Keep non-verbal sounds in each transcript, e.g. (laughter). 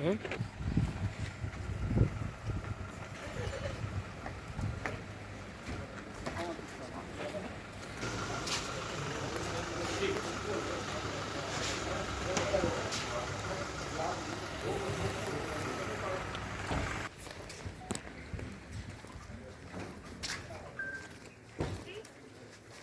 ਹੂੰ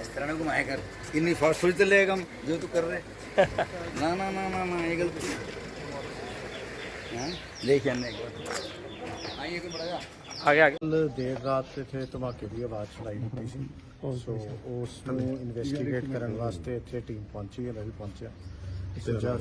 इस तरह ना घुमाया कर। इन फास्ट फ़ूड चले कम जो तू कर रहे। (laughs) ना ना ना ना ना ये गलती। हाँ? देखिए हमने एक बार। आइए बड़ा ਆ ਗਿਆ ਆ ਗਿਆ। ਕੱਲ ਦੇਰ ਰਾਤ ਇੱਥੇ ਧਮਾਕੇ ਦੀ ਆਵਾਜ਼ ਸੁਣਾਈ ਦਿੱਤੀ ਸੀ। ਸੋ ਉਸ ਨੂੰ ਇਨਵੈਸਟੀਗੇਟ ਕਰਨ ਵਾਸਤੇ ਇੱਥੇ ਟੀਮ ਪਹੁੰਚੀ ਹੈ ਮੈਂ ਵੀ ਪਹੁੰਚਿਆ।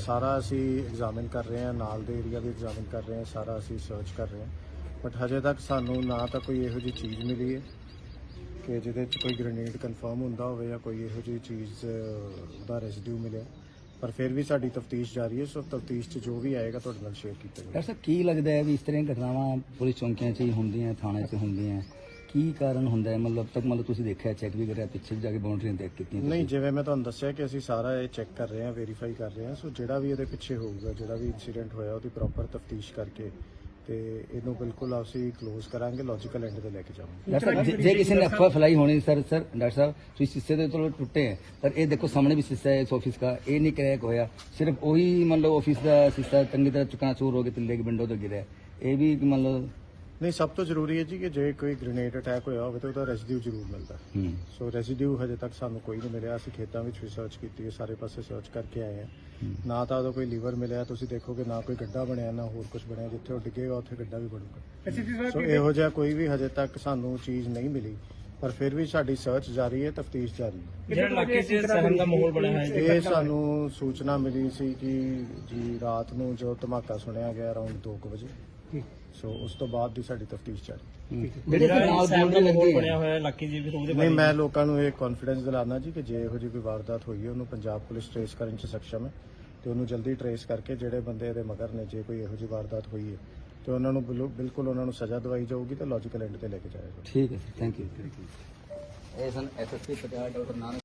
ਸਾਰਾ ਅਸੀਂ ਐਗਜ਼ਾਮਿਨ ਕਰ ਰਹੇ ਹਾਂ ਨਾਲ ਦੇ ਏਰੀਆ ਵੀ ਐਗਜ਼ਾਮਿਨ ਕਰ ਰਹੇ ਹਾਂ ਸਾਰਾ ਅਸੀਂ ਸਰਚ ਕਰ ਰਹੇ ਹਾਂ। ਬਟ ਹਜੇ ਤੱਕ ਸਾਨੂੰ ਨਾ ਤਾਂ ਕੋਈ ਇਹੋ ਜਿਹੀ ਚੀਜ਼ ਮਿਲੀ ਹੈ ਕਿ ਜਿਹਦੇ 'ਚ ਕੋਈ ਗ੍ਰੇਨੇਡ ਕਨਫਰਮ ਹੁੰਦਾ ਹੋਵੇ ਜਾਂ ਕੋਈ ਇਹੋ ਜਿਹੀ ਚੀਜ਼ ਦਾ ਰੈਜ਼ਿਡਿਊ ਮਿਲਿਆ। ਪਰ ਫਿਰ ਵੀ ਸਾਡੀ ਤਫਤੀਸ਼ ਜਾਰੀ ਹੈ ਸੋ ਤਫਤੀਸ਼ 'ਚ ਜੋ ਵੀ ਆਏਗਾ ਤੁਹਾਡੇ ਨਾਲ ਸ਼ੇਅਰ ਕੀਤਾ ਜਾਏਗਾ ਡਾਕਟਰ ਸਾਹਿਬ ਕੀ ਲੱਗਦਾ ਹੈ ਵੀ ਇਸ ਤਰ੍ਹਾਂ ਦੀਆਂ ਘਟਨਾਵਾਂ ਪੁਲਿਸ ਚੌਂਕੀਆਂ 'ਚ ਹੀ ਹੁੰਦੀਆਂ ਥਾਣੇ 'ਚ ਹੁੰਦੀਆਂ? ਕੀ ਕਾਰਨ ਹੁੰਦਾ ਹੈ? ਮਤਲਬ ਤੱਕ ਮਤਲਬ ਤੁਸੀਂ ਦੇਖਿਆ ਚੈੱਕ ਵੀ ਕਰਿਆ ਪਿੱਛੇ ਜਾ ਕੇ ਬਾਉਂਡਰੀਆਂ ਚੈੱਕ ਕੀਤੀਆਂ ਨਹੀਂ ਜਿਵੇਂ ਮੈਂ ਤੁਹਾਨੂੰ ਦੱਸਿਆ ਕਿ ਅਸੀਂ ਸਾਰਾ ਇਹ ਚੈੱਕ ਕਰ ਰਹੇ ਹਾਂ ਵੈਰੀਫਾਈ ਕਰ ਰਹੇ ਹਾਂ ਸੋ ਜਿਹੜਾ ਵੀ ਇਹਦੇ ਪਿੱਛੇ ਹੋਊਗਾ ਜਿਹੜਾ ਵੀ ਇਨਸੀਡੈਂਟ ਹੋਇਆ ਉਹਦੀ ਪ੍ਰੋਪਰ ਤਫਤੀਸ਼ ਕਰਕੇ ਤੇ ਇਹਨੂੰ ਬਿਲਕੁਲ ਅਸੀਂ ਕਲੋਜ਼ ਕਰਾਂਗੇ ਲੌਜੀਕਲ ਐਂਡ ਤੇ ਲੈ ਕੇ ਜਾਵਾਂਗੇ। ਡਾਕਟਰ ਸਾਹਿਬ, ਜੇ- ਜੇ ਕਿਸੇ ਨੇ ਅਫਵਾਹ ਫੈਲਾਈ ਹੋਣੀ ਸਰ ਸਰ, ਡਾਕਟਰ ਸਾਹਿਬ, ਤੁਸੀਂ ਸ਼ੀਸ਼ੇ ਦੇ ਤੋਂ ਟੁੱਟੇ ਹੈ, ਪਰ ਇਹ ਦੇਖੋ ਸਾਹਮਣੇ ਵੀ ਸ਼ੀਸ਼ਾ ਹੈ ਇਸ ਆਫਿਸ ਦਾ, ਇਹ ਨਹੀਂ ਕਰੈਕ ਹੋਇਆ। ਸਿਰਫ ਉਹੀ ਮੰਨ ਲਓ ਆਫਿਸ ਦਾ ਸ਼ੀਸ਼ਾ ਚੰਗੀ ਤਰ੍ਹਾਂ ਚੁਕਾ ਚੂਰ ਹੋ ਕੇ ਥੱਲੇ ਕੇ ਵਿੰਡੋ ਤੋਂ ਗਿਰਿਆ। ਇਹ ਵੀ ਮੰਨ ਲਓ ਨਹੀਂ ਸਭ ਤੋਂ ਜ਼ਰੂਰੀ ਹੈ ਜੀ ਕਿ ਜੇ ਕੋਈ ਗ੍ਰੇਨੇਡ ਅਟੈਕ ਹੋਇਆ ਹੋਵੇ ਤਾਂ ਉਹਦਾ ਰੈਜ਼ੀਡਿਊ ਜ਼ਰੂਰ ਮਿਲਦਾ। ਹੂੰ। ਸੋ ਰੈਜ਼ੀਡਿਊ ਹਜੇ ਤੱਕ ਸਾਨੂੰ ਕੋਈ ਨਹੀਂ ਮਿਲਿਆ। ਅਸੀਂ ਖੇਤਾਂ ਵਿੱਚ ਵੀ ਸਰਚ ਕੀਤੀ ਹੈ ਸਾਰੇ ਪਾਸੇ ਸਰਚ ਕਰਕੇ ਆਏ ਹਾਂ। ਨਾ ਤਾਂ ਉਹਦਾ ਕੋਈ ਲੀਵਰ ਮਿਲਿਆ ਤੁਸੀਂ ਦੇਖੋਗੇ ਨਾ ਕੋਈ ਗੱਡਾ ਬਣਿਆ ਨਾ ਹੋਰ ਕੁਝ ਬਣਿਆ। ਜਿੱਥੇ ਉਹ ਡਿੱਗੇਗਾ ਉੱਥੇ ਗੱਡਾ ਵੀ ਬਣੂਗਾ। ਸੋ ਇਹੋ ਜਿਹਾ ਕੋਈ ਵੀ ਹਜੇ ਤੱਕ ਸਾਨੂੰ ਚੀਜ਼ ਨਹੀਂ ਮਿਲੀ। ਪਰ ਫਿਰ ਵੀ ਸਾਡੀ ਸਰਚ ਜਾਰੀ ਹੈ ਤਫਤੀਸ਼ ਜਾਰੀ ਹੈ। ਜਿਹੜਾ ਇਲਾਕੇ 'ਚ ਸਹਿਮ ਦਾ ਮਾਹੌਲ ਬਣਿਆ ਹੋਇਆ ਹੈ ਇਹ ਸਾਨੂੰ ਸੂਚਨਾ ਮਿਲੀ ਸੀ ਕਿ ਜੀ ਰਾਤ ਨੂੰ ਜੋ ਧਮਾਕਾ ਸੁਣਿਆ ਗਿਆ ਅਰਾਊਂਡ 2 ਵਜੇ। ਸੋ ਉਸ ਤੋਂ ਬਾਅਦ ਦੀ ਸਾਡੀ ਤਫਤੀਸ਼ ਜਾਰੀ। ਜਿਹੜੇ ਬੋਲਦੇ ਮਾਹੌਲ ਲੱਗੇ ਬਣਿਆ ਹੋਇਆ ਹੈ ਇਲਾਕੇ 'ਚ ਫਿਰ ਉਹਦੇ ਨਹੀਂ ਮੈਂ ਲੋਕਾਂ ਨੂੰ ਇਹ ਕੌਨਫੀਡੈਂਸ ਦਿਲਾਣਾ ਜੀ ਕਿ ਜੇ ਇਹੋ ਜਿਹੀ ਕੋਈ ਵਾਰਦਾਤ ਹੋਈ ਹੈ ਉਹਨੂੰ ਪੰਜਾਬ ਪੁਲਿਸ ਟ੍ਰੇਸ ਕਰਨ 'ਚ ਸક્ષਮ ਹੈ ਤੇ ਉਹਨੂੰ ਜਲਦੀ ਟ੍ਰੇਸ ਕਰਕੇ ਜਿਹੜੇ ਬੰਦੇ ਇਹਦੇ ਮਗਰ ਨੇ ਜੇ ਕੋਈ ਇਹੋ ਜਿਹੀ ਵਾਰਦਾਤ ਹੋਈ ਹੈ ਤੇ ਉਹਨਾਂ ਨੂੰ ਬਿਲੁ- ਬਿਲਕੁਲ ਉਹਨਾਂ ਨੂੰ ਸਜ਼ਾ ਦਵਾਈ ਜਾਊਗੀ ਤੇ ਲੌਜੀਕਲ ਐਂਡ ਤੇ ਲੈ ਕੇ ਜਾਏਗਾ ਠੀਕ ਹੈ ਥੈਂਕ ਯੂ ਇਹ ਸਨ ਐਸਐਸਪੀ ਪਟਿਆਲਾ ਡਾਕਟਰ ਨਾਨਕ